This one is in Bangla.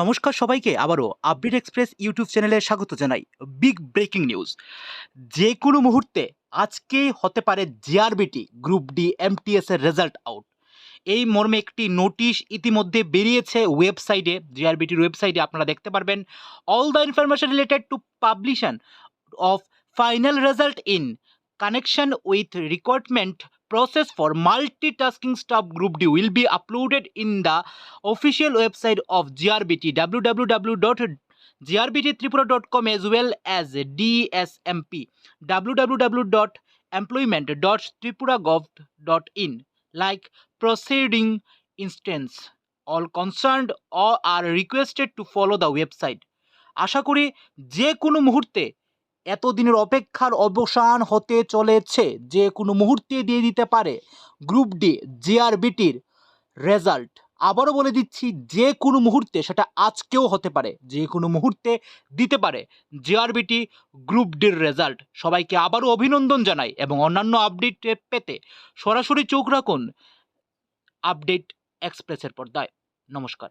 নমস্কার সবাইকে আবারও আপডেট এক্সপ্রেস ইউটিউব চ্যানেলে স্বাগত জানাই। Big breaking news. যে কোনো মুহূর্তে আজকে হতে পারে জিআরবিটি গ্রুপ ডি এমটিএস এর রেজাল্ট আউট। এই মর্মে একটি নোটিশ ইতিমধ্যে বেরিয়েছে ওয়েবসাইটে, জিআরবিটির ওয়েবসাইটে আপনারা দেখতে পারবেন। All the information related to publication of final result in connection with recruitment process for multitasking staff group D will be uploaded in the official website of GRBT www.grbttripura.com as well as DSMP www.employment.tripuragov.in like proceeding instance all concerned or are requested to follow the website আশা করি যে কোনো মুহূর্তে এতদিনের অপেক্ষার অবসান হতে চলেছে যে কোনো মুহূর্তে দিয়ে দিতে পারে গ্রুপ ডি, জিআরবিটির রেজাল্ট। আবারও বলে দিচ্ছি, যে কোনো মুহূর্তে সেটা আজকেও হতে পারে, যে কোনো মুহূর্তে দিতে পারে জিআরবিটি গ্রুপ ডির রেজাল্ট। সবাইকে আবারও অভিনন্দন জানাই এবং অন্যান্য আপডেট পেতে সরাসরি চোখ রাখুন আপডেট এক্সপ্রেসের পর্দায়। নমস্কার।